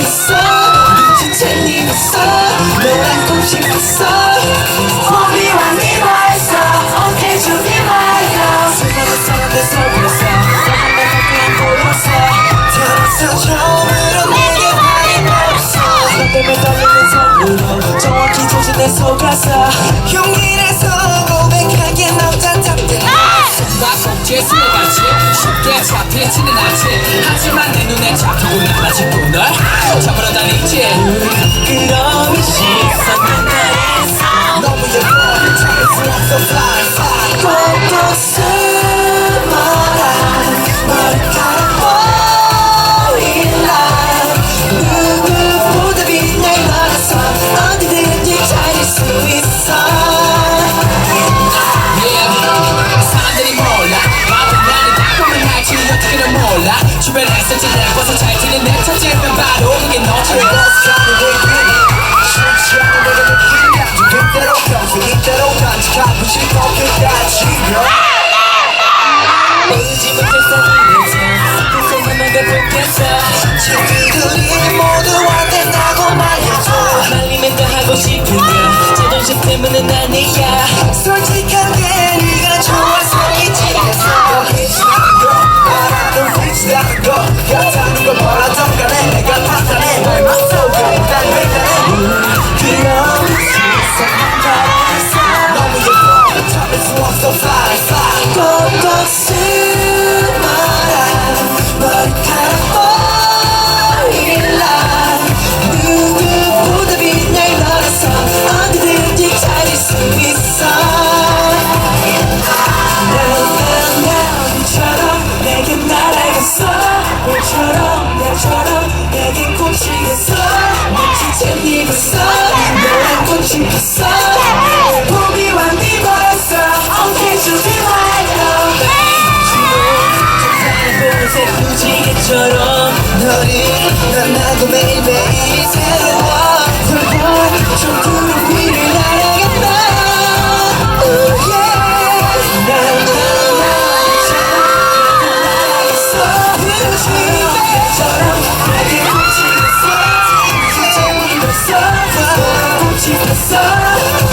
눈치챈 네 모습 너랑 꼭 싶었어? 머리와 네 벌써 어깨 준비 말고. 수많은 사람들 속에서 너한날 가까이 보였어 태어나서 처음으로 내게 말이 없어. 너 때문에 떨리는 손으로 정확히 조준해 속아서 용기 내서 고백하기에 남자답게 나 꼭지에 스며갔지 쉽게 잡히지는 않지. 하지만 내 눈에 잡히고 난 아직도 널 주변에서 예뻐서 잘 지는 내 첫째면 바로 친구들이 모두 안 된다고 말해줘. 말리면 더 하고 싶은데 자존심 때문은 아니야 난 나도 매일매일 새로워 불과 천구를 위를 날아갔다. Ooh, yeah. 난 날아가서 그지처럼 나게 꽂혔어 진짜 믿었어 꽂혔어